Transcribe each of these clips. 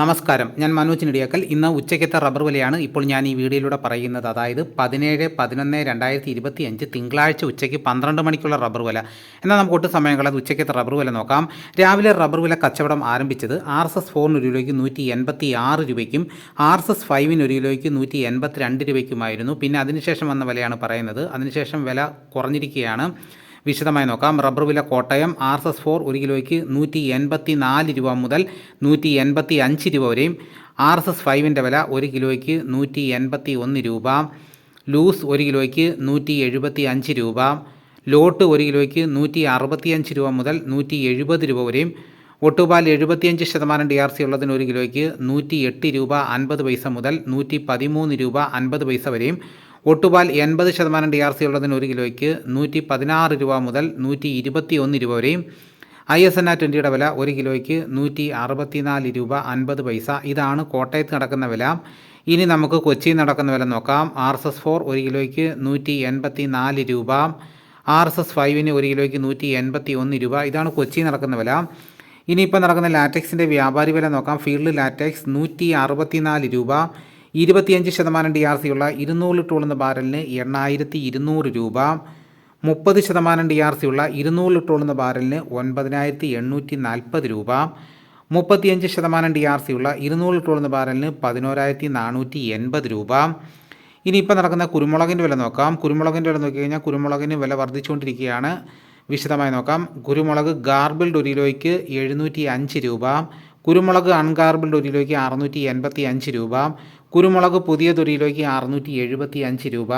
നമസ്കാരം. ഞാൻ മനോജ് നെടിയാക്കൽ ഇന്ന് ഉച്ചയ്ക്കത്തെ റബ്ബർ വിലയാണ് ഇപ്പോൾ ഞാൻ ഈ വീഡിയോയിലൂടെ പറയുന്നത്. അതായത് പതിനേഴ് പതിനൊന്ന് രണ്ടായിരത്തി ഇരുപത്തി അഞ്ച് തിങ്കളാഴ്ച ഉച്ചയ്ക്ക് പന്ത്രണ്ട് മണിക്കുള്ള റബ്ബർ വില. എന്നാൽ നമുക്ക് ഒട്ടും സമയം കളയാതെ ഉച്ചയ്ക്കത്തെ റബ്ബർ വില നോക്കാം. രാവിലെ റബ്ബർ വില കച്ചവടം ആരംഭിച്ചത് ആർ എസ് എസ് ഫോറിന് ഒരു കിലോയ്ക്ക് നൂറ്റി എൺപത്തി ആറ് രൂപയ്ക്കും ആർ എസ് എസ് ഫൈവിന് ഒരു കിലോയ്ക്ക് നൂറ്റി എൺപത്തി രണ്ട് രൂപയ്ക്കുമായിരുന്നു. പിന്നെ അതിനുശേഷം വന്ന വിലയാണ് പറയുന്നത്. അതിനുശേഷം വില കുറഞ്ഞിരിക്കുകയാണ്. വിശദമായി നോക്കാം. റബ്ബർ വില Kottayam R S S four ഒരു കിലോയ്ക്ക് നൂറ്റി എൺപത്തി നാല് രൂപ മുതൽ നൂറ്റി എൺപത്തി അഞ്ച് രൂപ വരെയും ആർ എസ് എസ് ഫൈവിന്റെ വില ഒരു കിലോയ്ക്ക് നൂറ്റി എൺപത്തി ഒന്ന് രൂപ ലൂസ് ഒരു കിലോയ്ക്ക് നൂറ്റി എഴുപത്തി അഞ്ച് രൂപ ലോട്ട് ഒരു കിലോയ്ക്ക് നൂറ്റി അറുപത്തിയഞ്ച് രൂപ മുതൽ നൂറ്റി എഴുപത് രൂപ വരെയും ഒട്ടുപാൽ എഴുപത്തിയഞ്ച് ശതമാനം ഡി ആർ സി ഉള്ളതിന് ഒരു കിലോയ്ക്ക് നൂറ്റി എട്ട് രൂപ അൻപത് പൈസ മുതൽ നൂറ്റി പതിമൂന്ന് രൂപ അൻപത് പൈസ വരെയും ഒട്ടുപാൽ എൺപത് ശതമാനം ഡി ആർ സി ഉള്ളതിന് ഒരു കിലോയ്ക്ക് നൂറ്റി പതിനാറ് രൂപ മുതൽ നൂറ്റി ഇരുപത്തി ഒന്ന് രൂപ വരെയും ഐ എസ് എൻ ആ ട്വന്റിയുടെ വില ഒരു കിലോയ്ക്ക് നൂറ്റി അറുപത്തിനാല് രൂപ അൻപത് പൈസ. ഇതാണ് കോട്ടയത്ത് നടക്കുന്ന വില. ഇനി നമുക്ക് കൊച്ചിയിൽ നടക്കുന്ന വില നോക്കാം. ആർ എസ് എസ് ഫോർ ഒരു കിലോയ്ക്ക് നൂറ്റി എൺപത്തി നാല് രൂപ ആർ എസ് എസ് ഫൈവിന് ഒരു കിലോയ്ക്ക് നൂറ്റി എൺപത്തി ഒന്ന് രൂപ. ഇതാണ് കൊച്ചിയിൽ നടക്കുന്ന വില. ഇനിയിപ്പോൾ നടക്കുന്ന ലാറ്റക്സിന്റെ വ്യാപാരി വില നോക്കാം. ഫീൽഡ് ലാറ്റക്സ് നൂറ്റി അറുപത്തിനാല് രൂപ. ഇരുപത്തിയഞ്ച് ശതമാനം ഡി ആർ സി ഉള്ള ഇരുന്നൂറ് ലിറ്റർ ഉള്ളുന്ന ബാരലിന് എണ്ണായിരത്തി ഇരുന്നൂറ് രൂപ. മുപ്പത് ശതമാനം ഡി ആർ സി ഉള്ള ഇരുന്നൂറ് ലിറ്റർ ഉള്ളുന്ന ബാരലിന് ഒൻപതിനായിരത്തി എണ്ണൂറ്റി നാൽപ്പത് രൂപ. മുപ്പത്തിയഞ്ച് ശതമാനം ഡി ആർ സി ഉള്ള ഇരുന്നൂറ് ലിറ്റർ ഉള്ളുന്ന ബാരലിന് പതിനോരായിരത്തി നാനൂറ്റി എൺപത് രൂപ. ഇനിയിപ്പോൾ നടക്കുന്ന കുരുമുളകിന്റെ വില നോക്കാം. കുരുമുളകിന്റെ വില നോക്കി കഴിഞ്ഞാൽ കുരുമുളകിന് വില വർദ്ധിച്ചുകൊണ്ടിരിക്കുകയാണ്. വിശദമായി നോക്കാം. കുരുമുളക് ഗാർബിൾഡ് ഒരു കിലോയ്ക്ക് എഴുന്നൂറ്റി അഞ്ച് രൂപ. കുരുമുളക് അൺഗാർബിൾഡ് ഒരു കിലോയ്ക്ക് അറുന്നൂറ്റി എൺപത്തി അഞ്ച് രൂപ. കുരുമുളക് പുതിയ തൊരിയിലേക്ക് അറുന്നൂറ്റി എഴുപത്തി അഞ്ച് രൂപ.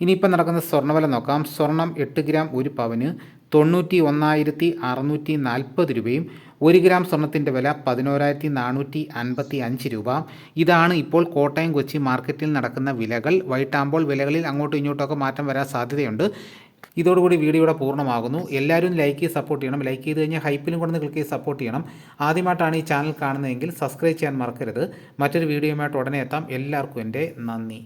ഇനിയിപ്പോൾ നടക്കുന്ന സ്വർണവില നോക്കാം. സ്വർണം എട്ട് ഗ്രാം ഒരു പവന് തൊണ്ണൂറ്റി ഒന്നായിരത്തി അറുന്നൂറ്റി നാൽപ്പത് രൂപയും ഒരു ഗ്രാം സ്വർണത്തിന്റെ വില പതിനോരായിരത്തി നാനൂറ്റി അൻപത്തി അഞ്ച് രൂപ. ഇതാണ് ഇപ്പോൾ കോട്ടയം കൊച്ചി മാർക്കറ്റിൽ നടക്കുന്ന വിലകൾ. വൈകിട്ടാകുമ്പോൾ വിലകളിൽ അങ്ങോട്ടും ഇങ്ങോട്ടൊക്കെ മാറ്റം വരാൻ സാധ്യതയുണ്ട്. ഇതോടുകൂടി വീഡിയോയുടെ പൂർണമാകുന്നു. എല്ലാവരും ലൈക്ക് ചെയ്ത് സപ്പോർട്ട് ചെയ്യണം. ലൈക്ക് ചെയ്ത് കഴിഞ്ഞാൽ ഹൈപ്പിലും കൊണ്ട് ക്ലിക്ക് ചെയ്ത് സപ്പോർട്ട് ചെയ്യണം. ആദ്യമായിട്ടാണ് ഈ ചാനൽ കാണുന്നതെങ്കിൽ സബ്സ്ക്രൈബ് ചെയ്യാൻ മറക്കരുത്. മറ്റൊരു വീഡിയോയുമായിട്ട് ഉടനെ എത്താം. എല്ലാവർക്കും എന്റെ നന്ദി.